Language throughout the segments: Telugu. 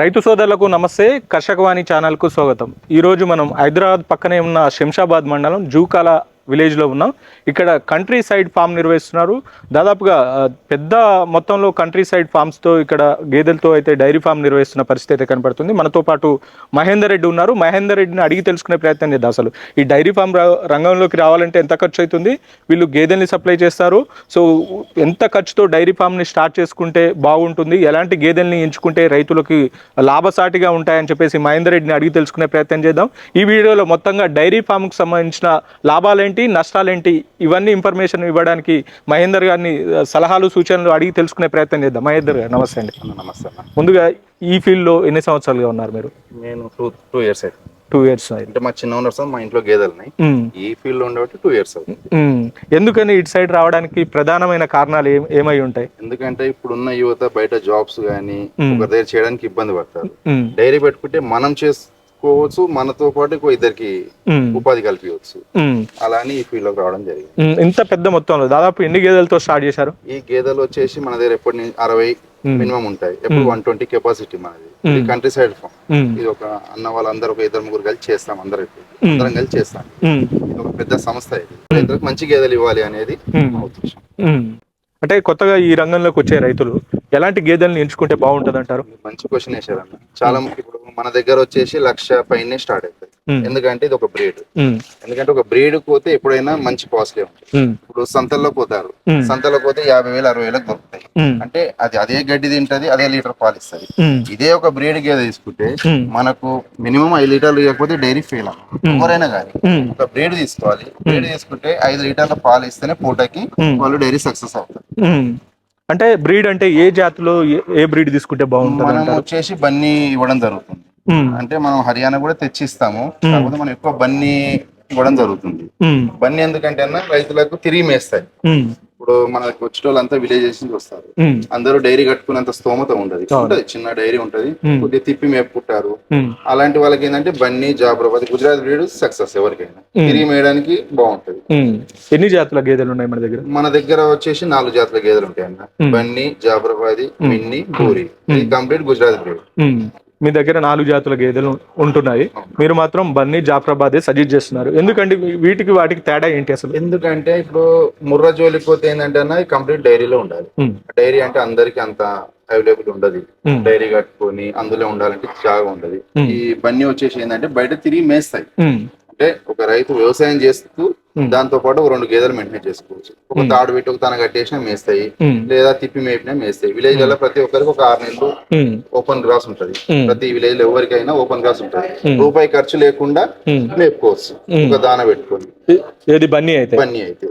రైతు సోదరులకు నమస్తే కర్షకవాణి ఛానల్కు స్వాగతం. ఈరోజు మనం హైదరాబాద్ పక్కనే ఉన్న శంషాబాద్ మండలం జూకాల విలేజ్లో ఉన్నాం. ఇక్కడ కంట్రీ సైడ్ ఫామ్ నిర్వహిస్తున్నారు. దాదాపుగా పెద్ద మొత్తంలో కంట్రీ సైడ్ ఫామ్స్తో ఇక్కడ గేదెలతో అయితే డైరీ ఫామ్ నిర్వహిస్తున్న పరిస్థితి అయితే కనపడుతుంది. మనతో పాటు మహేందర్ రెడ్డి ఉన్నారు. మహేందర్ రెడ్డిని అడిగి తెలుసుకునే ప్రయత్నం చేద్దాం అసలు. ఈ డైరీ ఫామ్ రా- రంగంలోకి రావాలంటే ఎంత ఖర్చు అవుతుంది? వీళ్ళు గేదెల్ని సప్లై చేస్తారు. సో ఎంత ఖర్చుతో డైరీ ఫామ్ని స్టార్ట్ చేసుకుంటే బాగుంటుంది? ఎలాంటి గేదెల్ని ఎంచుకుంటే రైతులకి లాభసాటిగా ఉంటాయని చెప్పేసి మహేందర్ రెడ్డిని అడిగి తెలుసుకునే ప్రయత్నం చేద్దాం. ఈ వీడియోలో మొత్తంగా డైరీ ఫామ్కి సంబంధించిన లాభాలేంటి నష్టాలేంటి ఇవన్నీ ఇన్ఫర్మేషన్ ఇవ్వడానికి మహేందర్ గారిని సలహాలు సూచనలు అడిగి తెలుసుకునే ప్రయత్నం చేద్దాం. మహేందర్ గారు నమస్తే అండి. నమస్తే ముందుగా ఈ ఫీల్డ్లో ఎన్ని సంవత్సరాలుగా ఉన్నారు మీరు? నేను టూ టూ ఇయర్స్ అయితే టూ ఇయర్స్ అంటే మా చిన్న ఓనర్స్ మా ఇంట్లో గేదెలు ఉన్నాయి ఈ ఫీల్డ్లో ఉండబట్టి టూ ఇయర్స్. ఎందుకని ఇటు సైడ్ రావడానికి ప్రధానమైన కారణాలు ఏం ఏమై ఉంటాయి? ఎందుకంటే ఇప్పుడున్న యువత బయట జాబ్స్ కానీ. ఒకరి దగ్గర చేయడానికి ఇబ్బంది పడతారు. డైరీ పెట్టుకుంటే మనం చేసుకోవచ్చు మనతో పాటు ఇంకో ఇద్దరికి ఉపాధి కల్పించవచ్చు ఉమ్. అలా అని ఈ ఫీల్డ్లోకి రావడం జరిగింది. ఇంత పెద్ద మొత్తంలో దాదాపు ఎన్ని గేదెలతో స్టార్ట్ చేశారు? ఈ గేదెలు వచ్చేసి మన దగ్గర ఎప్పటి నుంచి అరవై. మినిమం ఉంటాయి. ఎప్పుడు వన్ ట్వంటీ కెపాసిటీ మనది. కంట్రీ సైడ్ ఫామ్ ఇది ఒక అన్న వాళ్ళందరూ ఒక ఇద్దరు ముగ్గురు కలిసి చేస్తాం అందరికి. అందరం కలిసి చేస్తాం. ఇది ఒక పెద్ద సంస్థ ఇది. రైతులకు మంచి గేదెలు ఇవ్వాలి అనేది. మా ఉద్దేశం. అంటే కొత్తగా ఈ రంగంలోకి వచ్చే రైతులు ఎలాంటి గేదెల్ని ఎంచుకుంటే బాగుంటుంది అంటారు మంచి క్వశ్చన్ వేసారన్న చాలా ఇప్పుడు మన దగ్గర వచ్చేసి లక్ష పైనే స్టార్ట్ అవుతుంది. ఎందుకంటే ఇది ఒక బ్రీడ్. ఎందుకంటే ఒక బ్రీడ్ పోతే ఎప్పుడైనా మంచి కాస్ట్లీ ఉంటుంది. ఇప్పుడు సంతల్లో పోతారు. సంతలో పోతే యాభై వేలు అరవై వేలకు దొరుకుతాయి. అంటే అది అదే గడ్డి తింటది అదే లీటర్ పాలు ఇస్తుంది. ఇదే ఒక బ్రీడ్ గేదె తీసుకుంటే. మనకు మినిమం ఐదు లీటర్లు ఇవ్వకపోతే డైరీ ఫెయిల్ ఎవరైనా కానీ ఒక బ్రీడ్ తీసుకోవాలి. బ్రీడ్ తీసుకుంటే ఐదు లీటర్ల పాలు ఇస్తేనే పూటకి. వాళ్ళు డైరీ సక్సెస్ అవుతారు. అంటే బ్రీడ్ అంటే ఏ జాతిలో ఏ- బ్రీడ్ తీసుకుంటే బాగుంటుంది మనం వచ్చేసి బన్నీ ఇవ్వడం జరుగుతుంది. అంటే మనం హర్యానా కూడా తెచ్చిస్తాము. కాకపోతే మనం ఎక్కువ బన్నీ ఇవ్వడం జరుగుతుంది. బన్నీ ఎందుకంటే అన్న రైతులకు తిరిగి మేస్తాయి. ఇప్పుడు మనకు వచ్చిన వాళ్ళంతా విలేజెస్ నుంచి వస్తారు. అందరూ డైరీ కట్టుకున్నంత స్తోమత ఉండదు. ఉంటది చిన్న డైరీ ఉంటది. కొద్దిగా తిప్పి మేపుకుంటారు. అలాంటి వాళ్ళకి ఏంటంటే బన్నీ జాబ్రాబాద్ గుజరాత్ బ్రీడ్ సక్సెస్ ఎవరికైనా. తిరిగి మేయడానికి బాగుంటది. ఎన్ని జాతుల గేదెలు ఉన్నాయి మన దగ్గర? మన దగ్గర వచ్చేసి నాలుగు జాతుల గేదెలు ఉంటాయి అన్న బన్నీ జాబ్రాబాది మిన్ని పూరి ఇది కంప్లీట్ గుజరాత్ బ్రీడ్. మీ దగ్గర నాలుగు జాతుల గేదెలు ఉంటున్నాయి. మీరు మాత్రం బన్నీ జాఫరాబాదే సజెస్ట్ చేస్తున్నారు. ఎందుకంటే వీటికి వాటికి తేడా ఏంటి అసలు? ఎందుకంటే ఇప్పుడు ముర్రా జోలికి పోతే ఏంటంటే కంప్లీట్ డైరీలో ఉండాలి. డైరీ అంటే అందరికి అంత అవైలబుల్ ఉండదు. డైరీ కట్టుకొని అందులో ఉండాలంటే జాగా ఉండదు. ఈ బన్నీ వచ్చేసి ఏంటంటే బయట తిరిగి మేస్తాయి. అంటే ఒక రైతు వ్యవసాయం చేస్తూ దాంతో పాటు ఒక రెండు గేదెలు మెయింటైన్ చేసుకోవచ్చు. ఒక తాడు పెట్టి ఒక తన కట్టేసినా మేస్తాయి లేదా తిప్పి మేపినా మేస్తాయి. విలేజ్లో ప్రతి ఒక్కరికి ఒక ఆరు నెలలు ఓపెన్ గ్రాస్ ఉంటది. ప్రతి విలేజ్లో ఎవరికైనా ఓపెన్ గ్రాస్ ఉంటది. రూపాయి ఖర్చు లేకుండా. మేపుకోవచ్చు. ఒక దాన పెట్టుకొని. బన్నీ అయితే? బన్నీ అయితే.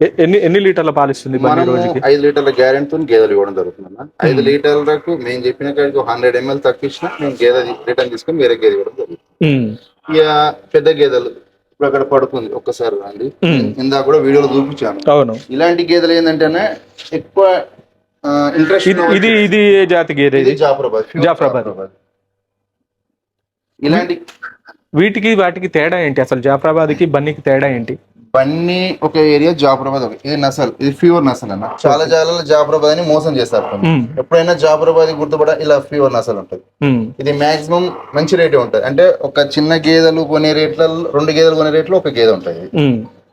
ఎన్ని ఎన్ని లీటర్ల పాలిస్తుంది మనము రోజుకి? ఐదు లీటర్ల గ్యారెంటీతో గేదెలు ఇవ్వడం జరుగుతుంది అన్న ఐదు లీటర్లకు మేము చెప్పిన కాడికి హండ్రెడ్ ఎంఎల్ తక్కువ ఇచ్చినా మేము గేదె రిటర్న్ తీసుకొని వేరే గేదె ఇవ్వడం జరుగుతుంది. ఇక పెద్ద గేదెలు ఇప్పుడు అక్కడ పడుకుంది ఒక్కసారి రండి. ఇందాక కూడా వీడియోలో చూపించాను. అవును. ఇలాంటి గేదెలు ఏంటంటేనే ఎక్కువ ఇంట్రెస్ట్ ఇది ఇది ఏ జాతి గేదె ఇది జాఫరాబాద్. జాఫరాబాద్. ఇలాంటి వీటికి వాటికి తేడా ఏంటి? అసలు జాఫరాబాద్కి బన్నీకి తేడా ఏంటి? బన్నీ ఒక ఏరియా జాఫరాబాద్ ఒక ఇది నసల్ ఇది ప్యూర్ నసల్ అన్న. చాలా జాలలో జాఫరాబాద్ అని మోసం చేస్తారు ఎప్పుడైనా జాఫరాబాద్ గుర్తుపడ ఇలా ప్యూర్ నసల్ ఉంటుంది. ఇది మాక్సిమం మంచి రేటే ఉంటుంది. అంటే ఒక చిన్న గేదెలు కొనే రేట్లలో రెండు గేదెలు కొనే రేట్లో ఒక గేదె ఉంటుంది.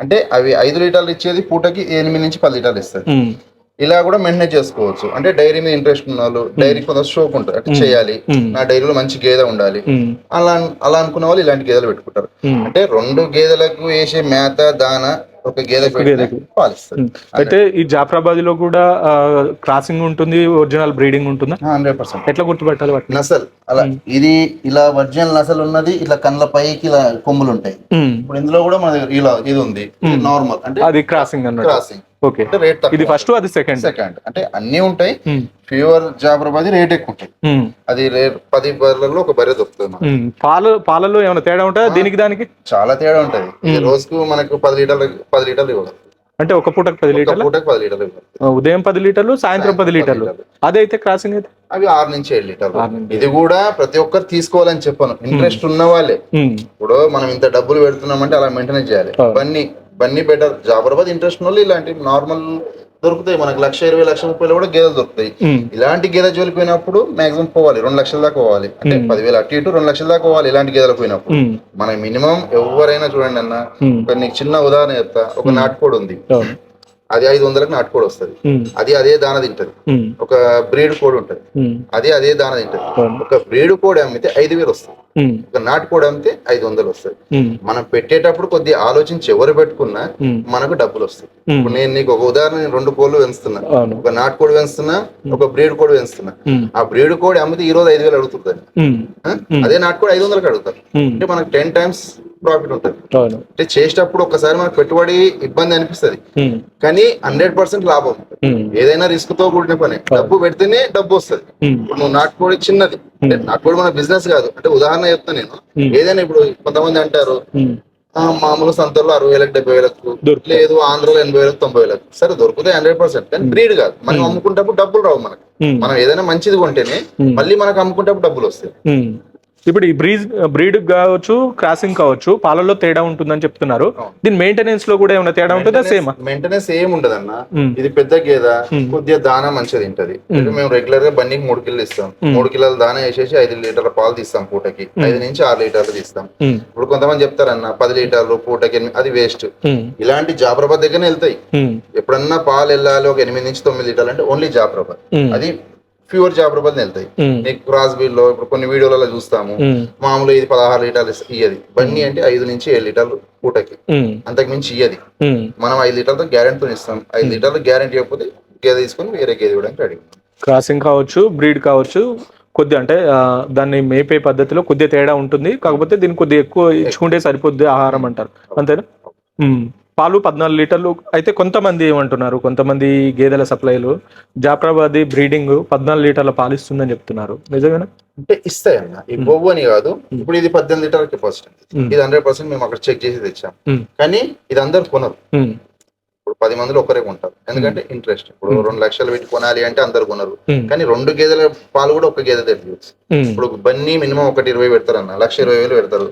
అంటే అవి ఐదు లీటర్లు ఇచ్చేది పూటకి ఎనిమిది నుంచి పది లీటర్లు ఇస్తుంది. ఇలా కూడా మెయింటైన్ చేసుకోవచ్చు. అంటే డైరీ మీద ఇంట్రెస్ట్ ఉన్న వాళ్ళు డైరీ కొంత షోక్ ఉంటుంది. అంటే చేయాలి. ఉమ్. నా డైరీలో మంచి గేదె ఉండాలి. అలా అలా అనుకున్న వాళ్ళు ఇలాంటి గేదెలు పెట్టుకుంటారు. అంటే రెండు గేదెలకు వేసే మేత దాన ఒక గేదె అయితే ఈ జాఫరాబాద్లో కూడా క్రాసింగ్ ఉంటుంది ఒరిజినల్ బ్రీడింగ్ ఉంటుందా? Hundred percent. ఎట్లా గుర్తుపట్టాలి నసల్. అలా ఇది ఇలా ఒరిజినల్ నసల్ ఉన్నది ఇట్లా కళ్ళ పైకి ఇలా కొమ్ములు ఉంటాయి ఇప్పుడు ఇందులో కూడా మన ఇలా ఇది ఉంది. నార్మల్ అంటే అది క్రాసింగ్ అన్నట్టు. Crossing okay. రేట్ ఇది ఫస్ట్ అది సెకండ్ సెకండ్ అంటే అన్ని ఉంటాయి. ప్యూర్ జాబరాబాద్ రేట్ ఎక్కువ ఉంటాయి. అది రేట్ పది బర్రెలలో ఒక బర్రె దొరుకుతుంది మనకు. పాలు పాలలో ఏమైనా తేడా ఉంటుందా దీనికి దానికి? చాలా తేడా ఉంటది. ఇది రోజుకు మనకు పది లీటర్లు పది లీటర్లు ఇవ్వదు అంటే ఒక పూటకు పది లీటర్లు? పూటకు పది లీటర్లు ఉదయం పది లీటర్లు సాయంత్రం పది లీటర్లు. అదైతే క్రాసింగ్ అయితే? అవి ఆరు నుంచి ఏడు లీటర్లు. ఇది కూడా ప్రతి ఒక్కరు తీసుకోవాలని చెప్పను. ఇంట్రెస్ట్ ఉన్న వాళ్ళే. ఇప్పుడు మనం ఇంత డబ్బులు పెడుతున్నామంటే అలా మెయింటైన్ చేయాలి. అవును. బన్నీ బెటర్. జాబరాబాద్ ఇంట్రెస్ట్ వాళ్ళు ఇలాంటి నార్మల్ దొరుకుతాయి. మనకు లక్ష ఇరవై లక్ష ముప్పైలో కూడా గేదెలు దొరుకుతాయి. ఇలాంటి గేదె జోలికి పోయినప్పుడు మాక్సిమం పోవాలి. రెండు లక్షల దాకా పోవాలి. అంటే పదివేలు అటు ఇటు రెండు లక్షల దాకా పోవాలి ఇలాంటి గేదెలకు పోయినప్పుడు. మన మినిమం ఎవరైనా చూడండి అన్న నీకు చిన్న ఉదాహరణ చెప్తా. ఒక నాటుకోడి ఉంది. అది ఐదు వందలకు నాటుకోడి వస్తుంది. అది అదే దాన తింటది. ఒక బ్రీడ్ కోడి ఉంటది. అది అదే దాన తింటది. ఒక బ్రీడ్ కోడి అమ్మితే ఐదు వేలు వస్తుంది. ఒక నాటుకోడి అమ్మితే ఐదు వందలు వస్తుంది. మనం పెట్టేటప్పుడు కొద్దిగా ఆలోచించి ఎవరు పెట్టుకున్నా మనకు డబ్బులు వస్తాయి. ఇప్పుడు నేను నీకు ఒక ఉదాహరణ నేను రెండు కోళ్ళు పెంచుతున్నా. ఒక నాటుకోడి పెంచుతున్నా ఒక బ్రీడ్ కోడి పెంచుతున్నా. ఆ బ్రీడ్ కోడి అమ్మితే ఈ రోజు ఐదు వేలు అడుగుతుంది అదే నాటుకోడి ఐదు వందలకు అడుగుతారు. అంటే మనకు టెన్ టైమ్స్ ప్రాఫిట్ ఉంటుంది అవును. అంటే చేసేటప్పుడు ఒకసారి మనకు పెట్టుబడి ఇబ్బంది అనిపిస్తుంది. కానీ హండ్రెడ్ పర్సెంట్ లాభం. ఏదైనా రిస్క్తో కూడిన పని. డబ్బు పెడితేనే డబ్బు వస్తుంది. ఇప్పుడు నువ్వు నాటుకోడి చిన్నది. నాటుకోడి మన బిజినెస్ కాదు. అంటే ఉదాహరణ చెప్తాను నేను. ఏదైనా ఇప్పుడు కొంతమంది అంటారు ఉమ్, "ఆ, మామూలు సంతల్లో అరవై వేలకు డెబ్బై వేలకు. లేదు ఆంధ్రలో ఎనభై వేలకు తొంభై వేలకు. సరే దొరుకుతాయి హండ్రెడ్ పర్సెంట్ కానీ బ్రీడ్ కాదు. మనం అమ్ముకుంటప్పుడు డబ్బులు రావు మనకు. మనం ఏదైనా మంచిది కొంటేనే. మళ్ళీ మనకు అమ్ముకుంటప్పుడు డబ్బులు వస్తాయి. ఇప్పుడు ఈ బ్రీడ్ బ్రీడ్ కావచ్చు క్రాసింగ్ కావచ్చు పాలల్లో తేడా ఉంటుందని చెప్తున్నారు. దీని మెయింటెనెన్స్లో కూడా ఏమైనా తేడా ఉంటుందా? సేమ్ మెయింటెనెన్స్ ఏం ఉండదు అన్న. ఇది పెద్ద గేదె కొద్దిగా దానా మంచిగా తింటది. మేము రెగ్యులర్గా బండికి మూడు కిలోలు ఇస్తాం. మూడు కిలోల దానా వేసేసి ఐదు లీటర్ల పాలు తీస్తాం పూటకి. ఐదు నుంచి ఆరు లీటర్లు తీస్తాం. ఇప్పుడు కొంతమంది చెప్తారన్న పది లీటర్లు పూటకి అది వేస్ట్ ఇలాంటి జాఫరాబాద్ దగ్గరనే వెళ్తాయి. ఎప్పుడన్నా పాలు వెళ్ళాలి ఒక ఎనిమిది నుంచి తొమ్మిది లీటర్లు అంటే ఓన్లీ జాఫరాబాద్ అది ప్యూర్ జాఫరాబాద్ వెళ్తాయి నీకు క్రాస్ బిల్లో ఇప్పుడు కొన్ని వీడియోలలో చూస్తాము. మామూలు ఇది పదహారు లీటర్లు ఇయ్యది. బండి అంటే ఐదు నుంచి ఏడు లీటర్లు పూటకి. అంతకు మించి ఇయ్యది. మనం ఐదు లీటర్లతో గ్యారెంటీతో ఇస్తాం. ఐదు లీటర్లు గ్యారెంటీ ఇవ్వకపోతే గేదె తీసుకొని వేరే గేదె ఇవ్వడానికి రెడీ క్రాసింగ్ కావచ్చు బ్రీడ్ కావచ్చు కొద్దిగా అంటే దాన్ని మేపే పద్ధతిలో కొద్దిగా తేడా ఉంటుంది. కాకపోతే దీన్ని కొద్దిగా ఎక్కువ ఇచ్చుకుంటే సరిపోద్ది ఆహారం అంటారు. అంతేనా. పాలు పద్నాలుగు లీటర్లు. అయితే కొంతమంది ఏమంటున్నారు? కొంతమంది గేదెల సప్లైలు. జాఫరాబాద్ బ్రీడింగ్ పద్నాలుగు లీటర్ల పాలు ఇస్తుందని చెప్తున్నారు. నిజమేనా? అంటే ఇస్తాయి అన్న ఈ బొవ్వు అని కాదు. ఇప్పుడు ఇది పద్దెనిమిది లీటర్ల కెపాసిటీ. ఇది హండ్రెడ్ పర్సెంట్ మేము అక్కడ చెక్ చేసి తెచ్చాం. కానీ ఇది అందరు కొనరు. ఇప్పుడు పది మందిలో ఒకరే కొంటారు ఎందుకంటే ఇంట్రెస్ట్ ఇప్పుడు రెండు లక్షలు పెట్టి కొనాలి అంటే అందరు కొనరు ఉమ్. కానీ రెండు గేదెల పాలు కూడా ఒక గేదె ఉమ్. ఇప్పుడు బన్నీ మినిమం ఒకటి ఇరవై పెడతారు అన్న లక్ష ఇరవై వేలు పెడతారు.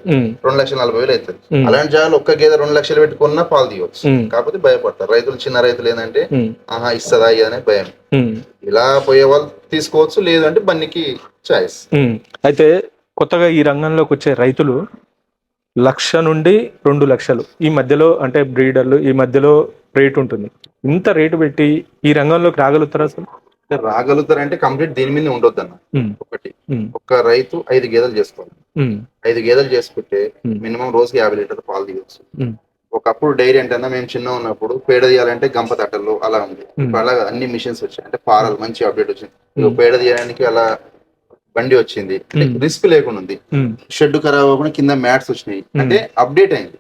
రెండు లక్షల నలభై వేలు అవుతుంది Hmm. అలాంటి జాగాలో ఒక్క గేదె రెండు లక్షలు పెట్టుకున్నా పాలు తీయవచ్చు Hmm. కాకపోతే భయపడతారు రైతులు చిన్న రైతులు ఏంటంటే. ఆహా ఇస్తుందా ఇదనే భయం. ఇలా పోయే వాళ్ళు తీసుకోవచ్చు లేదంటే బన్నీకి చాయిస్. అయితే కొత్తగా ఈ రంగంలోకి వచ్చే రైతులు లక్ష నుండి రెండు లక్షలు. ఈ మధ్యలో అంటే బ్రీడర్లు ఈ మధ్యలో రేట్ ఉంటుంది. ఇంత రేటు పెట్టి ఈ రంగంలోకి రాగలుగుతారా అసలు అంటే రాగలుగుతారంటే కంప్లీట్ దీని మీద ఉండొద్దు అన్న. ఒకటి. ఒక రైతు ఐదు గేదెలు చేసుకోవాలి. ఐదు గేదెలు చేసుకుంటే. మినిమం రోజుకి యాభై లీటర్ పాలు తీయవచ్చు ఉమ్. ఒకప్పుడు డైరీ అంటే అన్న మేము చిన్న ఉన్నప్పుడు పేడ తీయాలంటే గంప తట్టలు అలా ఉంది. అలా అన్ని మిషన్స్ వచ్చాయి. అంటే పారలు మంచి అప్డేట్ వచ్చింది. పేడ తీయడానికి అలా బండి వచ్చింది రిస్క్ లేకుండా ఉంది. షెడ్ ఖరాబ్ అవ్వకుండా కింద మ్యాట్స్ వచ్చినాయి అంటే అప్డేట్ అయింది.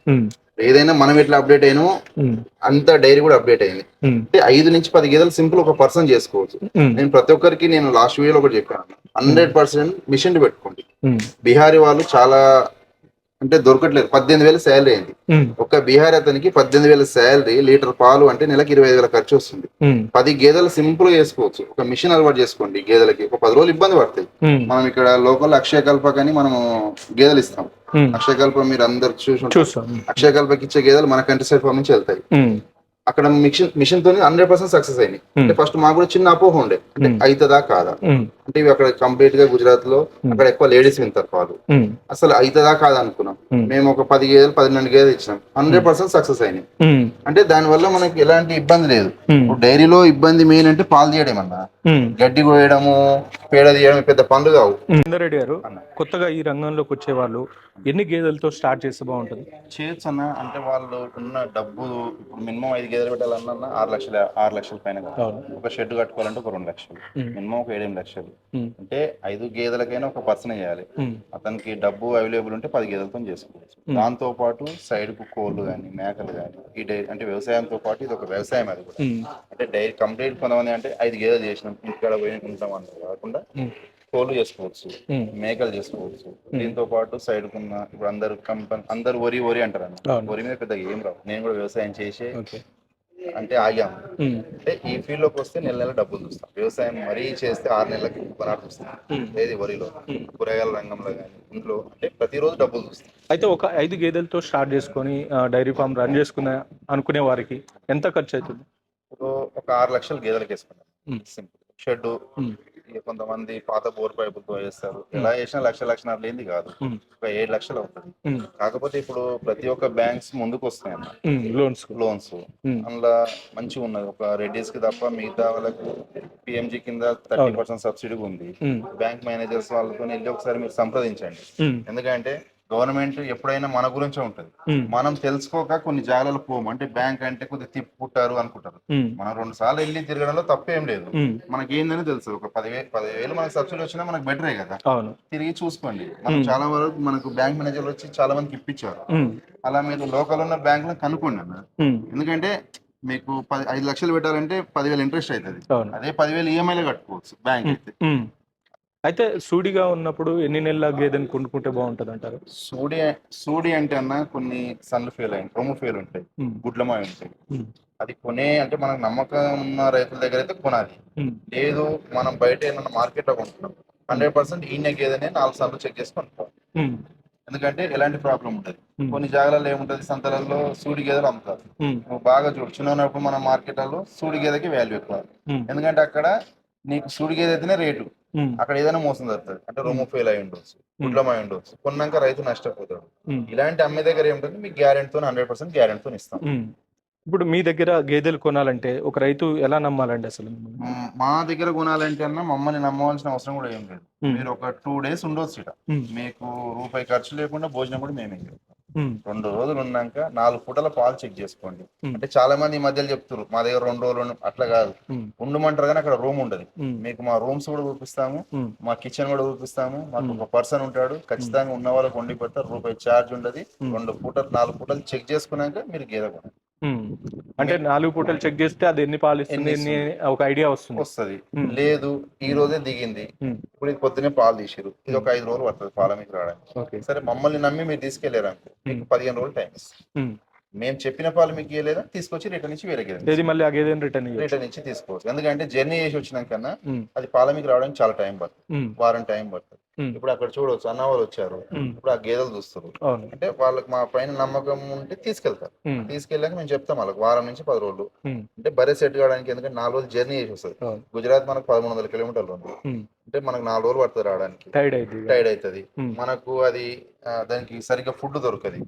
ఏదైనా మనం ఎట్లా అప్డేట్ అయినామో ఉమ్. అంత డైరీ కూడా అప్డేట్ అయింది. అంటే ఐదు నుంచి పది గేదెలు సింపుల్ ఒక పర్సన్ చేసుకోవచ్చు. నేను ప్రతి ఒక్కరికి నేను లాస్ట్ వీడియోలో ఒకటి చెప్పాను హండ్రెడ్ పర్సెంట్ మిషన్ పెట్టుకోండి. బీహారీ వాళ్ళు చాలా అంటే దొరకట్లేదు పద్దెనిమిది వేల శాలరీ అయింది. ఒక బీహారీ అతనికి పద్దెనిమిది వేల శాలరీ లీటర్ పాలు అంటే నెలకి ఇరవై ఐదు వేల ఖర్చు వస్తుంది. పది గేదెలు సింపుల్గా చేసుకోవచ్చు ఒక మిషన్ అలవాటు చేసుకోండి గేదెలకి ఒక పది రోజులు ఇబ్బంది పడతాయి. మనం ఇక్కడ లోకల్ అక్షయ కల్ప అని మనము గేదెలు ఇస్తాం ఉమ్. అక్షయ కల్ప మీరు అందరు చూసి ఉంటారు. చూస్తాం అక్షయ కల్పకి ఇచ్చే గేదెలు మన కంట్రీ సైడ్ ఫార్మ్ నుంచి వెళ్తాయి. అక్కడ మిషన్ మిషన్ తోని హండ్రెడ్ పర్సెంట్ సక్సెస్ అయింది అంటే ఫస్ట్ మాకు కూడా చిన్న అపోహ ఉండే. అంటే అవుతుందా కాదా. అంటే ఇవి అక్కడ కంప్లీట్గా గుజరాత్లో అక్కడ ఎక్కువ లేడీస్ వింటారు పాలు. అసలు అవుతుందా కాదా అనుకున్నాం. మేము ఒక పది గేదెలు పన్నెండు గేదెలు ఇచ్చినాం. హండ్రెడ్ పర్సెంట్ సక్సెస్ అయినాయి. అంటే దాని వల్ల మనకి ఎలాంటి ఇబ్బంది లేదు. డైరీలో ఇబ్బంది మెయిన్ అంటే పాలు తీయడం అన్న. గడ్డి కోయడము పేడ తీయడం పెద్ద పనులు కావు. ఇందరెడ్డి గారు కొత్తగా ఈ రంగంలోకి వచ్చే వాళ్ళు ఎన్ని గేదెలతో స్టార్ట్ చేస్తే బాగుంటుంది? చేయొచ్చు అన్న అంటే వాళ్ళు ఉన్న డబ్బు ఇప్పుడు మినిమం ఐదు గేదెలు పెట్టాలన్నా ఆరు లక్షల ఆరు లక్షల పైన కావాలి. ఒక షెడ్ కట్టుకోవాలంటే ఒక రెండు లక్షలు. మినిమం ఒక ఏడెనిమిది లక్షలు. అంటే ఐదు గేదెలకైనా ఒక పర్సన్ చేయాలి. అతనికి డబ్బు అవైలబుల్ ఉంటే పది గేదెలతో చేసుకోవచ్చు దాంతో పాటు సైడ్కు కోళ్ళు కానీ మేకలు కానీ ఈ డైరీ అంటే వ్యవసాయంతో పాటు ఇది ఒక వ్యవసాయం అది కూడా. అంటే డైరీ కంప్లీట్ కొంతమంది అంటే ఐదు గేదెలు చేసినాం ఇంటికాడ పోయి ఉంటాం అంటే కాకుండా. కోళ్ళు చేసుకోవచ్చు. మేకలు చేసుకోవచ్చు దీంతో పాటు సైడ్ కున్న ఇప్పుడు అందరు కంపెనీ అందరు వరి వరి అంటారు అన్న. వరి మీద పెద్దగా ఏం రావు నేను కూడా వ్యవసాయం చేసే అంటే ఉమ్. అంటే ఈ ఫీల్డ్లోకి వస్తే నెల నెల డబ్బులు చూస్తాం. వ్యవసాయం మరీ చేస్తే ఆరు నెలలకి చూస్తాం Hmm. ఏది వరిలో. కూరగాయల రంగంలో కానీ ఇంట్లో అంటే ప్రతిరోజు డబ్బులు చూస్తాం. అయితే ఒక ఐదు గేదెలతో స్టార్ట్ చేసుకొని డైరీ ఫామ్ రన్ చేసుకునే అనుకునే వారికి ఎంత ఖర్చు అవుతుంది? ఒక ఆరు లక్షలు గేదెలకు వేసుకున్నాం. సింపుల్. షెడ్ కొంతమంది పాత బోర్ పైపులతో వేస్తారు ఎలా వేసినా లక్ష లక్షన్నర లేనిది కాదు. ఒక ఏడు లక్షలు అవుతుంది. కాకపోతే ఇప్పుడు ప్రతి ఒక్క బ్యాంక్స్ ముందుకు వస్తున్నాయి అన్న. Loans loans. అందులో మంచిగా ఉన్నది ఒక రెడ్డిస్కి తప్ప మిగతా వాళ్ళకు పిఎంజి కింద థర్టీ. పర్సెంట్ సబ్సిడీ ఉంది. బ్యాంక్ మేనేజర్స్ వాళ్ళతో వెళ్ళి ఒకసారి మీరు సంప్రదించండి. ఎందుకంటే గవర్నమెంట్ ఎప్పుడైనా మన గురించే ఉంటది. మనం తెలుసుకోక కొన్ని జాగాలు పోము. అంటే బ్యాంక్ అంటే కొద్దిగా తిప్పుకుంటారు అనుకుంటారు. మనం రెండు సార్లు వెళ్ళి తిరగడంలో తప్పేం లేదు. మనకి ఏందని తెలుసు. ఒక పదివేలు పదివేలు మనకి సబ్సిడీ వచ్చినా మనకు బెటరే కదా. తిరిగి చూసుకోండి. మనం చాలా వరకు మనకు బ్యాంక్ మేనేజర్లు వచ్చి చాలా మందికి ఇప్పించారు. అలా మీరు లోకల్ ఉన్న బ్యాంకులను కనుక్కోండి అన్న. ఉమ్. ఎందుకంటే మీకు పది ఐదు లక్షలు పెట్టాలంటే పదివేలు ఇంట్రెస్ట్ అవుతుంది. అదే పదివేలు ఈఎంఐలో కట్టుకోవచ్చు బ్యాంక్ అయితే. అయితే సూడిగా ఉన్నప్పుడు ఎన్ని నెలల గేదెని కొనుక్కుంటే బాగుంటది అంటారు సూడి సూడి అంటే అన్న కొన్ని సన్లు ఫెయిల్ అయ్యాయి రొమ్ము ఫెయిల్ ఉంటాయి. గుడ్లమాయి ఉంటాయి. అది కొనే అంటే మనకు నమ్మకం ఉన్న రైతుల దగ్గర అయితే కొనాలి. లేదు మనం బయట ఏమన్నా మార్కెట్లో కొంటున్నాం హండ్రెడ్ పర్సెంట్ ఈయన గేదెనే నాలుగు సార్లు చెక్ చేసి కొంటాం ఉమ్. ఎందుకంటే ఎలాంటి ప్రాబ్లం ఉంటుంది. కొన్ని జాగాలలో ఏముంటది సంతలలో సూడి గేదెలు అమ్ముతారు. నువ్వు బాగా చూడు చిన్న ఉన్నప్పుడు మన మార్కెట్లలో సూడి గేదెకి వాల్యూ ఎక్కువ. ఎందుకంటే అక్కడ నీకు సూడి గేదె అయితేనే రేటు. అక్కడ ఏదైనా మోసం జరుగుతుంది అంటే రొమ్ము ఫెయిల్ అయి ఉండొచ్చు గుడ్లమై ఉండొచ్చు కొన్నాక రైతు నష్టపోతాడు. ఇలాంటి అమ్మే దగ్గర ఏముంటుంది మీకు గ్యారెంటీతో హండ్రెడ్ పర్సెంట్ గ్యారెంటీతో ఇస్తాం. ఇప్పుడు మీ దగ్గర గేదెలు కొనాలంటే ఒక రైతు ఎలా నమ్మాలండి అసలు? మ్, దగ్గర కొనాలంటే అన్న మమ్మల్ని నమ్మవలసిన అవసరం కూడా ఏం లేదు. మీరు ఒక టూ డేస్ ఉండొచ్చు ఇక్కడ. మీకు రూపాయి ఖర్చు లేకుండా భోజనం కూడా మేమే. రెండు రోజులు ఉన్నాక నాలుగు పూటల పాలు చెక్ చేసుకోండి. అంటే చాలా మంది ఈ మధ్యలో చెప్తారు మా దగ్గర రెండు రోజులు అట్లా కాదు. ఉండమంటారు కానీ అక్కడ రూమ్ ఉండదు. మీకు మా రూమ్స్ కూడా చూపిస్తాము. మా కిచెన్ కూడా చూపిస్తాము మాకు ఒక పర్సన్ ఉంటాడు ఖచ్చితంగా ఉన్న వాళ్ళకి వండి పెడతారు రూపాయి ఛార్జ్ ఉండదు రెండు పూటలు నాలుగు పూటలు చెక్ చేసుకున్నాక మీరు గేదె కొనండి. అంటే నాలుగు పూటలు చెక్ చేస్తే అది ఎన్ని పాలు ఇస్తుంది ఎన్ని ఒక ఐడియా వస్తుంది. వస్తుంది. లేదు ఈ రోజే దిగింది. ఇప్పుడు ఇది పొద్దునే పాలు తీసిరు ఇది ఒక ఐదు రోజులు పడుతుంది పాల మీకు రావడానికి. సరే మమ్మల్ని నమ్మి మీరు తీసుకెళ్ళారు అనుకో. మీకు పదిహేను రోజులు టైం. మేము చెప్పిన పాలు మీకు ఇవ్వలేదా తీసుకొచ్చి రిటర్న్ ఇచ్చి వేరే గేదె మళ్ళీ ఆ గేదెని రిటర్న్ రిటర్న్ ఇచ్చి తీసుకోవచ్చు. ఎందుకంటే జర్నీ చేసి వచ్చినాకన్నా ఉమ్. అది పాల మీకు రావడానికి చాలా టైం పడుతుంది. వారం టైం పడుతుంది. ఇప్పుడు అక్కడ చూడవచ్చు అన్న వాళ్ళు వచ్చారు. ఇప్పుడు ఆ గేదెలు చూస్తారు. అంటే వాళ్ళకి మా పైన నమ్మకం ఉంటే తీసుకెళ్తారు. తీసుకెళ్ళాక మేము చెప్తాం వాళ్ళకి వారం నుంచి పది రోజులు. అంటే బరే సెట్ కావడానికి ఎందుకంటే నాలుగు రోజులు జర్నీ చేసి వస్తుంది. గుజరాత్ మనకు పదమూడు వందల కిలోమీటర్లు ఉంది. అంటే మనకు నాలుగు రోజులు పడుతుంది రావడానికి. టైర్డ్ టైర్డ్ అవుతుంది. మనకు అది దానికి సరిగ్గా ఫుడ్ దొరకదు.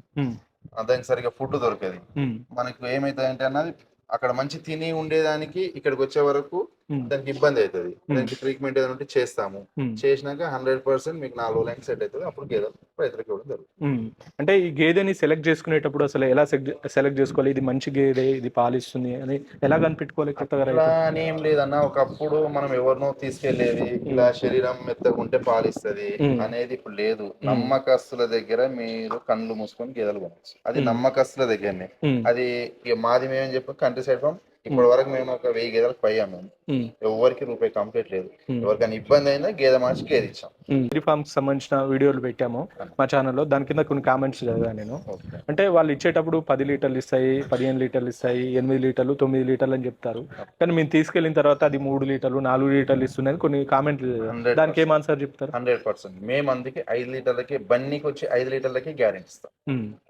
దానికి సరిగ్గా ఫుడ్ దొరకదు. మనకు ఏమైతుంది అంటే అన్నది అక్కడ మంచి తిని ఉండేదానికి ఇక్కడికి వచ్చే వరకు. దానికి ఇబ్బంది అవుతుంది దానికి ట్రీట్మెంట్ ఏదైనా ఉంటే చేస్తాము. చేసినాక హండ్రెడ్ పర్సెంట్ మీకు నాలుగు రోజులకి సెట్ అవుతుంది అప్పుడు గేదెలు రైతులకు ఇవ్వడం జరుగుతుంది. అంటే ఈ గేదెని సెలెక్ట్ చేసుకునేటప్పుడు అసలు ఎలా సెలెక్ట్ చేసుకోవాలి? ఇది మంచి గేదె ఇది పాలిస్తుంది అని ఎలా కనిపెట్టుకోవాలి కొత్తగా అని ఏం లేదన్న ఒకప్పుడు మనం ఎవరినో తీసుకెళ్ళేది ఇలా శరీరం మెత్తగుంటే పాలిస్తది మ్మ్. అనేది ఇప్పుడు లేదు. నమ్మకస్తుల దగ్గర మీరు కళ్ళు మూసుకొని గేదెలు కొనవచ్చు. అది నమ్మకస్తుల దగ్గరనే. అది మాది మేమని చెప్పి కంట్రీ సైడ్ ఫామ్ ఇప్పటి వరకు మేము ఒక వెయ్యి గేదెలకు పై అమ్మాము ఉమ్. ఎవరికి రూపాయి కంప్లీట్ లేదు. మ్మ్. ఎవరికైనా ఇబ్బంది అయినా గేదె మార్చి గేదె ఇచ్చాం. డైరీ ఫార్మ్కి సంబంధించిన వీడియోలు పెట్టాము మా ఛానల్లో దాని కింద కొన్ని కామెంట్స్ చదివాను నేను. అంటే వాళ్ళు ఇచ్చేటప్పుడు పది లీటర్లు ఇస్తాయి పదిహేను లీటర్లు ఇస్తాయి ఎనిమిది లీటర్లు తొమ్మిది లీటర్లు అని చెప్తారు. కానీ మేము తీసుకెళ్ళిన తర్వాత అది మూడు లీటర్లు నాలుగు లీటర్లు ఇస్తున్నాయి కొన్ని కామెంట్లు దానికి ఏం ఆన్సర్ చెప్తారు? Hundred percent. మేము అందుకే ఐదు లీటర్లకి బన్నీకి వచ్చి ఐదు లీటర్లకి గ్యారెంటీ ఇస్తాం.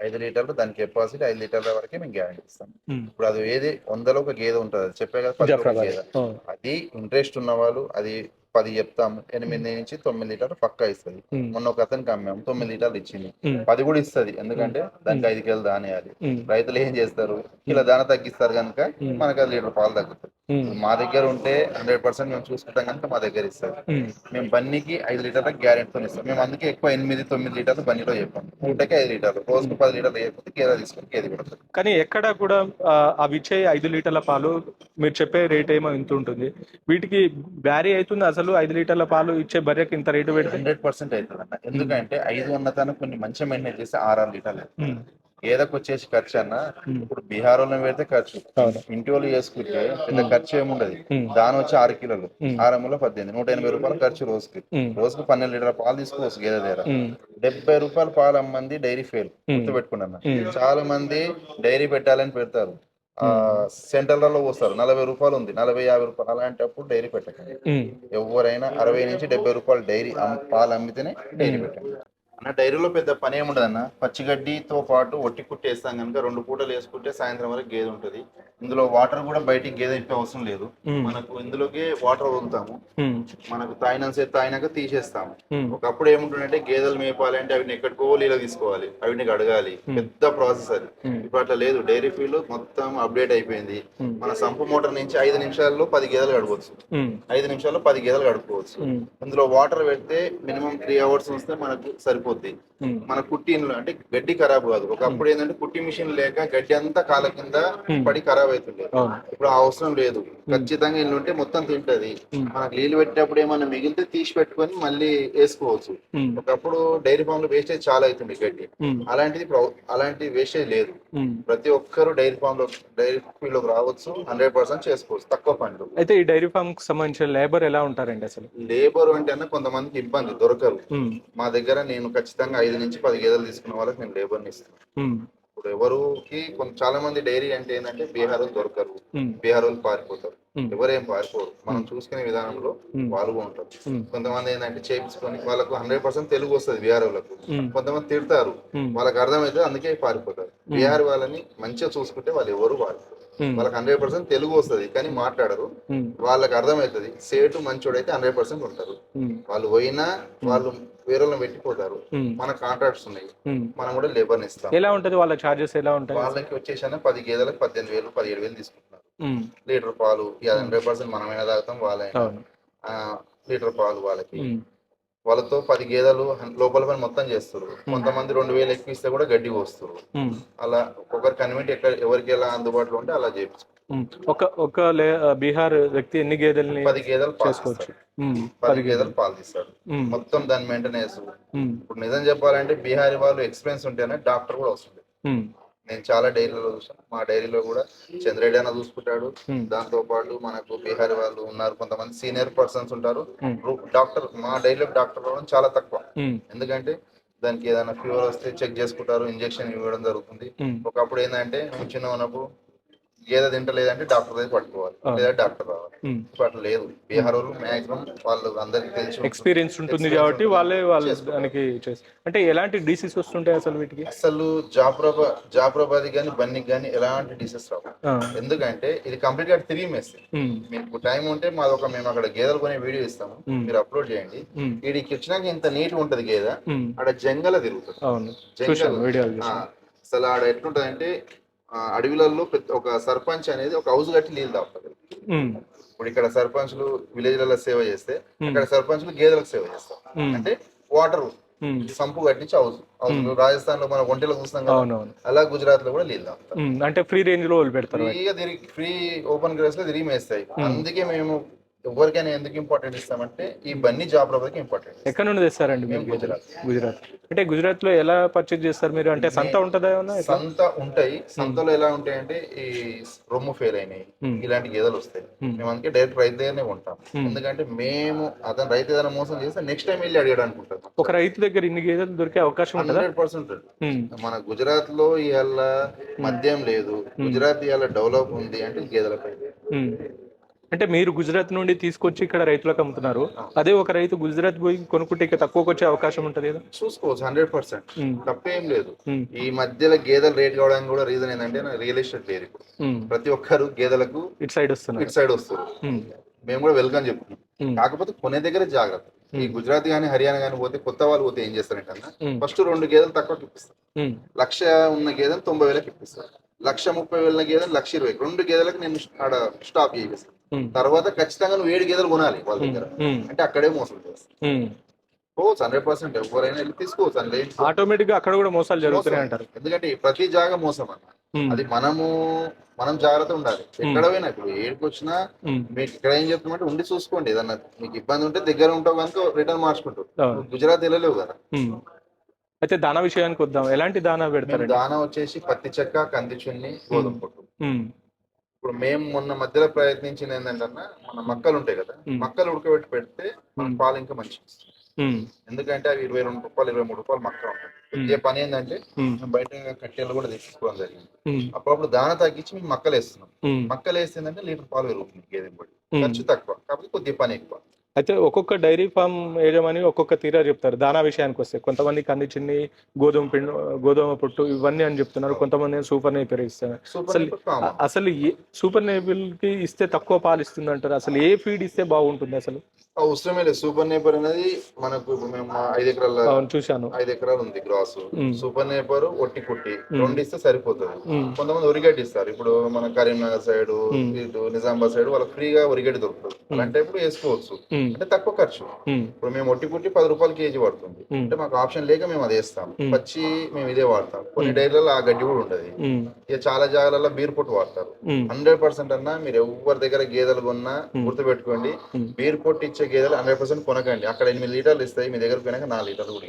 ఐదు లీటర్లు దాని కెపాసిటీ ఐదు లీటర్ల వరకే మేము గ్యారెంటీ ఇస్తాం. ఇప్పుడు అది ఏది వందలో ఒక గేదె ఉంటుంది. చెప్పే కదా. అది ఇంట్రెస్ట్ ఉన్న వాళ్ళు అది పది చెప్తాము ఎనిమిది నుంచి తొమ్మిది లీటర్లు పక్కా ఇస్తుంది. మొన్న ఒక అతనికి అమ్మాము తొమ్మిది లీటర్లు ఇచ్చింది. పది కూడా ఇస్తుంది. ఎందుకంటే దానికి ఐదు కిలోలు దానేయాలి. రైతులు ఏం చేస్తారు? ఇలా దాన తగ్గిస్తారు కనుక మనకు అది లీటర్ పాలు తగ్గుతుంది. మా దగ్గర ఉంటే హండ్రెడ్ పర్సెంట్ మేము చూసుకుంటాం కనుక మా దగ్గర ఇస్తారు. మేము. బన్నీకి ఐదు లీటర్ల గ్యారెంటీతో ఇస్తాం. మేము అందుకే ఎక్కువ ఎనిమిది తొమ్మిది లీటర్లు బన్నీలో చెప్పాం. పూటకి ఐదు లీటర్లు. రోజుకు పది లీటర్లు చెప్పితే గేదె తీసుకొని గేదె కొడుతుంది కానీ ఎక్కడ కూడా అవి ఇచ్చే ఐదు లీటర్ల పాలు మీరు చెప్పే రేట్ ఏమో ఇంత ఉంటుంది. వీటికి బ్యారీ అవుతుంది. అసలు ఐదు లీటర్ల పాలు ఇచ్చే బర్రెకి ఇంత రేటు పెడితే? హండ్రెడ్ పర్సెంట్ అవుతుంది అన్న ఎందుకంటే ఐదు అన్నతాను కొన్ని మంచి మెయింటైన్ చేస్తే ఆరు ఆరు లీటర్లు. గేదెకు వచ్చేసి ఖర్చు అన్న. ఇప్పుడు బీహార్ వాళ్ళని పెడితే ఖర్చు. ఇంటి వాళ్ళు చేసుకుంటే పెద్ద ఖర్చు ఏముండదు. దాని వచ్చి ఆరు కిలోలు. ఆరు అమ్ములో పద్దెనిమిది నూట ఎనభై రూపాయలు ఖర్చు రోజుకి. రోజుకు పన్నెండు లీటర్ల పాలు తీసుకోవచ్చు గేదె దగ్గర. డెబ్బై రూపాయలు పాలు అమ్మంది డైరీ ఫెయిల్. గుర్తుపెట్టుకున్నాను. చాలా మంది డైరీ పెట్టాలని పెడతారు. సెంటర్లలో పోస్తారు. నలభై రూపాయలు ఉంది. నలభై యాభై రూపాయలు అలాంటప్పుడు డైరీ పెట్టకండి. ఎవరైనా అరవై నుంచి డెబ్బై రూపాయలు డైరీ పాలు అమ్మితేనే డైరీ పెట్టండి. అన్న డైరీలో పెద్ద పని ఏముండదు అన్న పచ్చిగడ్డితో పాటు ఒట్టి కుట్టేస్తాం కనుక రెండు పూటలు వేసుకుంటే సాయంత్రం వరకు గేదె ఉంటుంది. ఇందులో వాటర్ కూడా బయటికి గేదె ఇప్పే అవసరం లేదు. మనకు ఇందులోకి వాటర్ వదులుతాము. మనకు తాగినంత తాగినాక తీసేస్తాము. ఒకప్పుడు ఏముంటుందంటే గేదెలు మేపాలంటే అవిని ఎక్కడికో నీళ్ళ తీసుకోవాలి. అవిని కడగాలి. పెద్ద ప్రాసెస్ అది. ఇప్పుడు అట్లా లేదు. డైరీ ఫీల్డ్ మొత్తం అప్డేట్ అయిపోయింది. మన సంపు మోటార్ నుంచి ఐదు నిమిషాల్లో పది గేదెలు గడపవచ్చు ఉమ్, ఐదు నిమిషాల్లో పది గేదెలు గడుపుకోవచ్చు ఉమ్, ఇందులో వాటర్ పెడితే మినిమం త్రీ అవర్స్ వస్తే మనకు సరిపోద్ది మన కుట్టిన్లో అంటే గడ్డి ఖరాబ్ కాదు. ఒకప్పుడు ఏంటంటే కుట్టి మిషన్ లేక గడ్డి అంతా కాల కింద పడి ఖరాబ్ అవుతుండే ఇప్పుడు అవసరం లేదు. ఖచ్చితంగా ఇల్లు ఉంటే మొత్తం తింటది. మనకు నీళ్ళు పెట్టేటప్పుడు ఏమన్నా మిగిలితే తీసి పెట్టుకొని మళ్ళీ వేసుకోవచ్చు. ఒకప్పుడు డైరీ ఫామ్లో వేస్టేజ్ చాలా అవుతుంది గడ్డి. అలాంటిది ఇప్పుడు అలాంటి వేస్టేజ్ లేదు. ప్రతి ఒక్కరు డైరీ ఫామ్లో డైరీ ఫీల్డ్లోకి రావచ్చు హండ్రెడ్ పర్సెంట్ చేసుకోవచ్చు. తక్కువ పనులు అయితే ఈ డైరీ ఫామ్కి సంబంధించిన లేబర్ ఎలా ఉంటారండి అసలు? లేబర్ అంటే కొంతమందికి ఇబ్బంది దొరకరు. మా దగ్గర నేను ఖచ్చితంగా ఐదు నుంచి పది గేదెలు తీసుకున్న వాళ్ళకి నేను లేబర్ని ఇస్తాను ఇప్పుడు ఎవరుకి కొంత చాలా మంది డైరీ అంటే ఏంటంటే బీహార్ దొరకరు. బీహార్ వాళ్ళు పారిపోతారు. ఎవరేం పారిపోరు. మనం చూసుకునే విధానంలో వాళ్ళు ఉంటారు. కొంతమంది ఏంటంటే చేపించుకొని వాళ్ళకు హండ్రెడ్ పర్సెంట్ తెలుగు వస్తుంది బీహార్ వాళ్ళకు కొంతమంది తిడతారు. వాళ్ళకి అర్థమైతే అందుకే పారిపోతారు. బీహార్ వాళ్ళని మంచిగా చూసుకుంటే వాళ్ళు ఎవరు పారిపోరు. ఉమ్, వాళ్ళకి హండ్రెడ్ పర్సెంట్ తెలుగు వస్తుంది కానీ మాట్లాడరు. వాళ్ళకి అర్థమవుతుంది సేటు మంచోడైతే హండ్రెడ్ పర్సెంట్ ఉంటారు. వాళ్ళు పోయినా వాళ్ళు వేరే పెట్టిపోతారు మన కాంట్రాక్ట్స్ ఉన్నాయి. మనం కూడా లేబర్ ఇస్తాం. ఎలా ఉంటది వాళ్ళ చార్జెస్ ఎలా ఉంటాయి? వాళ్ళకి వచ్చేసి పది గేదెలకు పద్దెనిమిది వేలు పదిహేడు వేలు తీసుకుంటున్నారు. లీటర్ పాలు హండ్రెడ్ పర్సెంట్ మనమైనా తాగుతాం ఆ, లీటర్ పాలు వాళ్ళకి. వాళ్ళతో పది గేదెలు లోపల పని మొత్తం చేస్తారు. కొంతమంది రెండు వేలు ఎక్కువ ఇస్తే కూడా గడ్డి పోస్తారు. అలా ఒక్కొక్కరు కన్వెంట్ ఎక్కడ ఎవరికి ఎలా అందుబాటులో ఉంటే అలా చేయించుకుంటారు. ఒక ఒక బీహార్ వ్యక్తి ఎన్ని గేదెల్ని పది గేదెలు పాలు చేసుకోవచ్చు? పది గేదెలు. పాలు తీస్తాడు. మొత్తం దాని మెయింటెనెన్స్ ఇప్పుడు నిజం చెప్పాలంటే బీహారీ వాళ్ళు ఎక్స్పీరియన్స్ ఉంటేనే డాక్టర్ కూడా వస్తుంది. నేను చాలా డైరీలో చూసాను మా డైరీలో కూడా చంద్రెడ్డి అన్న చూసుకుంటాడు. దాంతో పాటు మనకు బీహారీ వాళ్ళు ఉన్నారు కొంతమంది సీనియర్ పర్సన్స్ ఉంటారు. డాక్టర్ మా డైరీలో డాక్టర్ రావడం చాలా తక్కువ. ఎందుకంటే దానికి ఏదైనా ఫీవర్ వస్తే చెక్ చేసుకుంటారు ఇంజెక్షన్ ఇవ్వడం జరుగుతుంది. ఒకప్పుడు ఏంటంటే చిన్న ఉన్నప్పుడు గేదె తింటలేదంటే డాక్టర్ దగ్గర పట్టుకోవాలి. లేదా డాక్టర్ రావాలి. ఇప్పుడు అట్లా లేదు. బీహార్ వాళ్ళు మాక్సిమం వాళ్ళు అందరికి తెలిసి. ఎక్స్పీరియన్స్ ఉంటుంది కాబట్టి. వాళ్ళే వాళ్ళు. దానికి అంటే ఎలాంటి డిసీజ్ వస్తుంటాయి అసలు వీటికి? అసలు జాఫ్రాబా జాఫ్రాబాద్ కానీ బన్నీకి కానీ ఎలాంటి డిసీజ్ రావు. ఎందుకంటే ఇది కంప్లీట్గా తిరిగి ఉమ్, మీకు టైం ఉంటే మాది ఒక మేము అక్కడ గేదెలు కొనే వీడియో ఇస్తాము. మీరు అప్లోడ్ చేయండి. వీడికి వచ్చినాక ఇంత నీట్ ఉంటది గేదె. ఆడ జంగల తిరుగుతుంది. జంగల్. అసలు ఆడ ఎట్లుంటది అంటే అడవిలలో పెద్ద ఒక సర్పంచ్ అనేది ఒక హౌస్ కట్టి నీళ్ళు తాగుతుంది ఇప్పుడు ఇక్కడ సర్పంచ్లు విలేజ్లలో సేవ చేస్తే. అక్కడ సర్పంచ్లు గేదెలకు సేవ చేస్తారు. అంటే వాటర్ సంపు కట్టించి హౌస్ రాజస్థాన్లో మన ఒంటెలో చూస్తాం కదా అలా గుజరాత్లో కూడా నీళ్ళు అంటే ఫ్రీ రేంజ్లో పెడతారు ఫ్రీగా తిరిగి ఫ్రీ ఓపెన్ గ్రేస్లో తిరిగి మేస్తాయి. అందుకే మేము ఎవరికైనా ఎందుకు ఇంపార్టెంట్ ఇస్తామంటే ఈ బన్నీ జాబ్ రోబర్కి ఇంపార్టెంట్ ఎక్కడ నుండి తెస్తారండి మేము గుజరాత్. గుజరాత్? అంటే గుజరాత్లో ఎలా పర్చేజ్ చేస్తారు మీరు? అంటే సంత ఉంటుందా? సంత ఉంటాయి. సంతలో ఎలా ఉంటాయంటే ఈ రొమ్ము ఫెయిల్ అయినాయి. Hmm. ఇలాంటి గేదెలు వస్తాయి. Hmm. మేము అందుకే డైరెక్ట్ రైతు దగ్గరనే కొంటాం. Hmm. ఎందుకంటే మేము అతను రైతు ఏదైనా మోసం చేస్తే నెక్స్ట్ టైం వెళ్ళి అడిగడానికి ఉంటుంది ఒక రైతు దగ్గర ఇన్ని గేదెలు దొరికే అవకాశం ఉంటుందా? హండ్రెడ్ పర్సెంట్ మన గుజరాత్లో ఇవాళ మద్యం లేదు. గుజరాత్ ఇవాళ డెవలప్ ఉంది అంటే గేదెలపై. ఉమ్. అంటే మీరు గుజరాత్ నుండి తీసుకొచ్చి ఇక్కడ రైతులకు అమ్ముతున్నారు. అదే ఒక రైతు గుజరాత్ పోయి కొనుక్కుంటే ఇక తక్కువకి వచ్చే అవకాశం ఉంటుంది కదా? చూసుకోవచ్చు హండ్రెడ్ పర్సెంట్ తప్పేం లేదు. ఈ మధ్యలో గేదెలు రేట్ కావడానికి కూడా రీజన్ ఏంటంటే రియల్ ఎస్టేట్ లేదు. ప్రతి ఒక్కరు గేదెలకు ఇటు సైడ్ వస్తున్నారు. ఇటు సైడ్ వస్తారు మేము కూడా వెల్కమ్ చెప్తున్నాం. కాకపోతే కొనే దగ్గర జాగ్రత్త. ఈ గుజరాత్ కానీ హర్యానా కానీ పోతే కొత్త వాళ్ళు పోతే ఏం చేస్తారంటే అన్న ఫస్ట్ రెండు గేదెలు తక్కువకి ఇప్పిస్తారు లక్ష ఉన్న గేదెలు తొంభై వేలకు ఇప్పిస్తారు లక్ష ముప్పై వేల గేదెలు లక్ష ఇరవై. రెండు గేదెలకు నేను స్టాప్ చేపిస్తాను ఉమ్, తర్వాత ఖచ్చితంగా నువ్వు ఏడు గేదెలు కొనాలి వాళ్ళ దగ్గర. అంటే అక్కడే మోసం. పోవచ్చు హండ్రెడ్ పర్సెంట్ ఎవరైనా వెళ్ళి తీసుకోవచ్చు అందులో ఆటోమేటిక్గా అక్కడ కూడా మోసాలు జరుగుతున్నాయి అంటారు ఎందుకంటే ప్రతి జాగా మోసం అన్న. అది మనము మనం జాగ్రత్త ఉండాలి. ఎక్కడ పోయినా ఇప్పుడు ఏడికి వచ్చినా మీకు ఇక్కడ ఏం చెప్తామంటే ఉండి చూసుకోండి ఏదన్నా. మీకు ఇబ్బంది ఉంటే దగ్గర ఉంటావు కనుక రిటర్న్ మార్చుకుంటావు గుజరాత్ వెళ్ళలేవు కదా. అయితే దానా విషయానికి వద్దాం. ఎలాంటి దానా మేము పెడతారండి? దాన వచ్చేసి పత్తి చెక్క కంది చున్ని గోధుమ పొట్టు. ఇప్పుడు మేము మొన్న మధ్యలో ప్రయత్నించింది ఏంటంటే మన మక్కలు ఉంటాయి కదా. మక్కలు ఉడకబెట్టి పెడితే మన. పాలు ఇంకా ఉమ్, ఎందుకంటే అవి ఇరవై రెండు రూపాయలు ఇరవై మూడు రూపాయలు మక్క ఉంటుంది ఇదే పని ఏంటంటే బయట కట్టెలు కూడా తీసుకోవడం జరిగింది. అప్పుడప్పుడు దాన తగ్గించి మేము మక్కలు వేస్తున్నాం. మక్కలు వేస్తుందంటే లీటర్ పాలు పెరుగుతుంది గేదె బడి. ఖర్చు తక్కువ. కాకపోతే కొద్దిగా పని ఎక్కువ. అయితే ఒక్కొక్క డైరీ ఫామ్ యజమాని ఒక్కొక్క తీరా చెప్తారు. దానా విషయానికి వస్తే కొంతమంది కంది చిన్ని గోధుమ పిండి గోధుమ పొట్టు ఇవన్నీ అని చెప్తున్నారు. కొంతమంది సూపర్ నేపర్ ఇస్తారు. సూపర్ అసలు అసలు ఏ సూపర్కి ఇస్తే తక్కువ పాలు ఇస్తుంది అంటారు అసలు ఏ ఫీడ్ ఇస్తే బాగుంటుంది అసలు? అవసరమే లేదు. సూపర్ నేపర్ అనేది మనకు ఇప్పుడు మేము ఐదు ఎకరాల చూశాను. ఐదు ఎకరాలు ఉంది గ్రాస్. సూపర్ నేపర్ ఒట్టి కుట్టి రెండు ఇస్తే సరిపోతుంది. కొంతమంది ఒరిగడ్డి ఇస్తారు. ఇప్పుడు మన కరీంనగర్ సైడ్ ఇటు నిజామాబాద్ సైడ్ వాళ్ళకి ఫ్రీగా ఒరిగడ్డి దొరుకుతుంది. అలాంటి ఇప్పుడు వేసుకోవచ్చు. అంటే తక్కువ ఖర్చు. ఇప్పుడు మేము ఒట్టి కుట్టి పది రూపాయలు కేజీ పడుతుంది. అంటే మాకు ఆప్షన్ లేక మేము అది వేస్తాం పచ్చి మేము ఇదే వాడతాం కొన్ని డైరీలలో ఆ గడ్డి కూడా ఉండదు. ఇక చాలా జాగాలలో బీర్ పొట్టు వాడతారు. హండ్రెడ్ పర్సెంట్ అన్నా మీరు ఎవరి దగ్గర గేదెలు కొన్నా గుర్తుపెట్టుకోండి. బీర్ పొట్టు ఇచ్చే గేదెలు హండ్రెడ్ పర్సెంట్ కొనకండి. అక్కడ ఎనిమిది లీటర్లు ఇస్తాయి. మీ దగ్గర పోయినాక నాలుగు లీటర్లు కూడా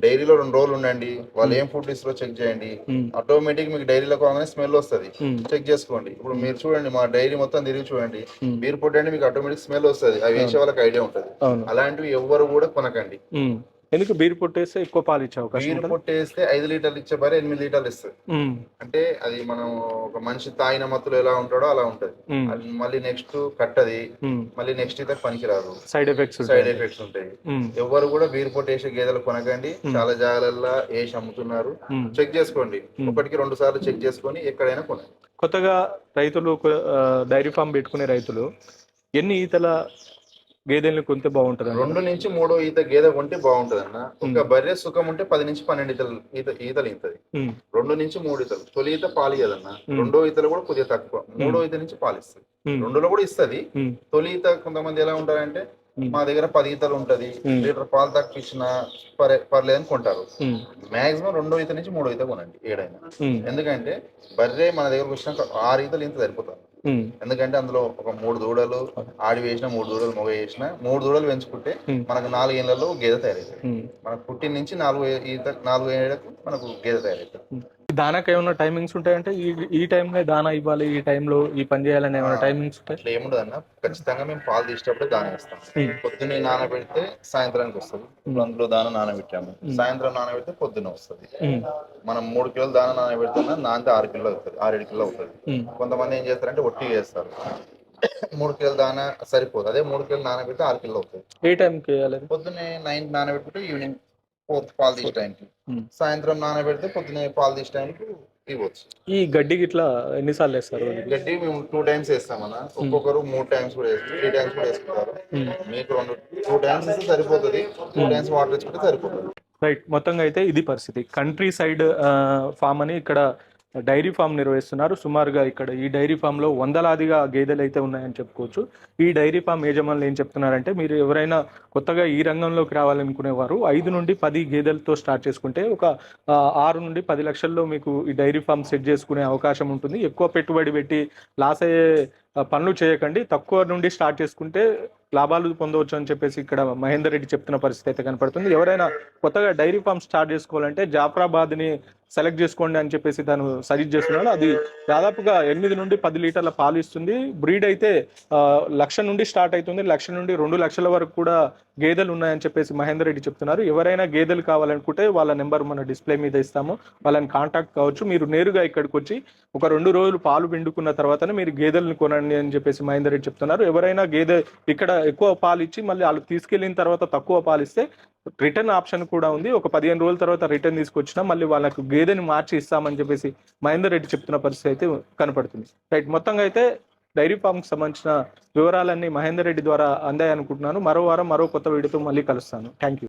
డైరీలో రెండు రోజులు ఉండండి వాళ్ళు ఏం ఫుడ్ ఇస్తారో చెక్ చేయండి ఆటోమేటిక్ మీకు డైరీలో కాగానే స్మెల్ వస్తుంది. చెక్ చేసుకోండి. ఇప్పుడు మీరు చూడండి మా డైరీ మొత్తం తిరిగి చూడండి. మ్. బీర్ పొట్టు అంటే మీకు ఆటోమేటిక్ స్మెల్ వస్తుంది. అవి వేసే వాళ్ళకి ఐడియా ఉంటుంది. అలాంటివి ఎవ్వరు కూడా కొనకండి. ఎందుకు బీర్ పొట్టేస్తే ఎక్కువ పాలు ఇచ్చే అవకాశం బీర్ ఉంటుంది? పొట్టు వేస్తే ఐదు లీటర్లు ఇచ్చే బరే ఎనిమిది లీటర్లు ఇస్తుంది అంటే అది మనం ఒక మనిషి తాగిన మత్తులో ఎలా ఉంటాడో అలా ఉంటది. మళ్ళీ నెక్స్ట్ కట్టది. మళ్ళీ నెక్స్ట్ అయితే పనికిరాదు సైడ్ ఎఫెక్ట్స్ సైడ్ ఎఫెక్ట్స్ ఉంటాయి. ఎవరు కూడా బీర్ పొట్టు వేసే గేదెలు కొనకండి. చాలా జాగాలల్లో వేసి అమ్ముతున్నారు. చెక్ చేసుకోండి. ఒకటికి రెండు సార్లు చెక్ చేసుకొని ఎక్కడైనా కొనండి. కొత్తగా రైతులు డైరీ ఫామ్ పెట్టుకునే రైతులు ఎన్ని ఈతల గేదెల్ని కొంటే బాగుంటుంది రెండు నుంచి మూడో ఈత గేదె కొంటే బాగుంటది అన్న ఒక బర్రె సుఖం ఉంటే పది నుంచి పన్నెండు ఈతలు ఈత ఈతలు ఈతది. రెండు నుంచి మూడు ఈతలు. తొలి ఈత పాలు ఇయ్యదన్న. రెండో ఈతలు కూడా కొద్దిగా తక్కువ. మూడో ఈత నుంచి పాలు ఇస్తుంది. రెండులో కూడా ఇస్తది. తొలి ఈత కొంతమంది ఎలా ఉంటారంటే మా దగ్గర పది ఈతలు ఉంటది. లీటర్ పాలు తక్కువ ఇచ్చినా పరే పర్లేదని కొంటారు. మాక్సిమం రెండో ఈత నుంచి మూడో ఈత కొనండి ఏడైనా. ఎందుకంటే బర్రె మన దగ్గరకు వచ్చినాక ఆరు ఈతలు ఇంత సరిపోతారు. ఎందుకంటే అందులో ఒక మూడు దూడలు ఆడి వేసిన మూడు దూడలు మొగ వేసిన మూడు దూడలు పెంచుకుంటే మనకు నాలుగు ఏళ్ళలో గేదె తయారవుతుంది మనకు పుట్టిన నుంచి నాలుగు ఈత నాలుగు ఏళ్ళకు మనకు గేదె తయారవుతుంది దానాకి ఏమైనా టైమింగ్స్ ఉంటాయంటే ఈ ఈ టైంలో దానా ఇవ్వాలి ఈ టైంలో ఈ పని చేయాలని ఏమైనా టైమింగ్స్ ఉంటాయి? అట్లా ఏముండదు అన్న ఖచ్చితంగా మేము పాలు తీసేటప్పుడే దాన ఇస్తాం. పొద్దున్నే నానబెడితే సాయంత్రానికి వస్తుంది. ఇప్పుడు అందులో దాన నానబెట్టాము. సాయంత్రం నానబెడితే పొద్దున్న వస్తుంది. మనం మూడు కిలోలు దాన నానబెడుతున్నా నానితే ఆరు కిలో అవుతుంది ఆరేడు కిలో అవుతుంది. కొంతమంది ఏం చేస్తారంటే ఒట్టి చేస్తారు. మూడు కిలోలు దాన సరిపోదు. అదే మూడు కిలోలు నానబెడితే ఆరు కిలో అవుతుంది. ఏ టైంకి వేయాలి? పొద్దున్నే నైన్ నానబెట్టుకుంటే ఈవినింగ్ పాలు తీసే టైంకి. సాయంత్రం నానబెడితే పొద్దున్నే పాలు తీసే టైంకి ఇవ్వచ్చు. ఈ గడ్డికి ఇట్లా ఎన్నిసార్లు వేస్తారు? గడ్డి మేము టూ టైమ్స్ వేస్తామన్న. ఒక్కొక్కరు మూడు టైమ్స్ కూడా వేస్తారు. త్రీ టైమ్స్ కూడా వేసుకుంటారు. మీకు రెండు టూ టైమ్స్ ఇస్తే సరిపోతుంది. టూ టైమ్స్ వాటర్ ఇచ్చుకుంటే సరిపోతుంది. రైట్. మొత్తంగా అయితే ఇది పరిస్థితి. కంట్రీ సైడ్ ఫామ్ అని ఇక్కడ డైరీ ఫామ్ నిర్వహిస్తున్నారు. సుమారుగా ఇక్కడ ఈ డైరీ ఫామ్లో వందలాదిగా గేదెలు అయితే ఉన్నాయని చెప్పుకోవచ్చు. ఈ డైరీ ఫామ్ యజమానులు ఏం చెప్తున్నారంటే మీరు ఎవరైనా కొత్తగా ఈ రంగంలోకి రావాలనుకునేవారు ఐదు నుండి పది గేదెలతో స్టార్ట్ చేసుకుంటే ఒక ఆరు నుండి పది లక్షల్లో మీకు ఈ డైరీ ఫామ్ సెట్ చేసుకునే అవకాశం ఉంటుంది. ఎక్కువ పెట్టుబడి పెట్టి లాస్ అయ్యే పనులు చేయకండి. తక్కువ నుండి స్టార్ట్ చేసుకుంటే లాభాలు పొందవచ్చు అని చెప్పేసి ఇక్కడ మహేందర్ రెడ్డి చెప్తున్న పరిస్థితి అయితే కనపడుతుంది. ఎవరైనా కొత్తగా డైరీ ఫామ్ స్టార్ట్ చేసుకోవాలంటే జాఫరాబాద్ని సెలెక్ట్ చేసుకోండి అని చెప్పేసి తను సజెస్ట్ చేస్తున్నాడు. అది దాదాపుగా ఎనిమిది నుండి పది లీటర్ల పాలు ఇస్తుంది. బ్రీడ్ అయితే లక్ష నుండి స్టార్ట్ అవుతుంది. లక్ష నుండి రెండు లక్షల వరకు కూడా గేదెలు ఉన్నాయని చెప్పేసి మహేందర్ రెడ్డి చెప్తున్నారు. ఎవరైనా గేదెలు కావాలనుకుంటే వాళ్ళ నెంబర్ మన డిస్ప్లే మీద ఇస్తాము. వాళ్ళని కాంటాక్ట్ కావచ్చు. మీరు నేరుగా ఇక్కడికి వచ్చి ఒక రెండు రోజులు పాలు పిండుకున్న తర్వాతనే మీరు గేదెలను కొనండి. అని చెప్పేసి మహేందర్ రెడ్డి చెప్తున్నారు. ఎవరైనా గేదె ఇక్కడ ఎక్కువ పాలు ఇచ్చి మళ్ళీ వాళ్ళు తీసుకెళ్ళిన తర్వాత తక్కువ పాలు ఇస్తే రిటర్న్ ఆప్షన్ కూడా ఉంది. ఒక పదిహేను రోజుల తర్వాత రిటర్న్ తీసుకొచ్చినా మళ్ళీ వాళ్ళకు గేదెని మార్చి ఇస్తామని చెప్పేసి మహేందర్ రెడ్డి చెప్తున్న పరిస్థితి అయితే కనపడుతుంది. రైట్ మొత్తంగా అయితే డైరీ ఫామ్కి సంబంధించిన వివరాలన్నీ మహేందర్ రెడ్డి ద్వారా అందాయనుకుంటున్నాను. మరో వారం మరో కొత్త వీడియోతో మళ్ళీ కలుస్తాను. Thank you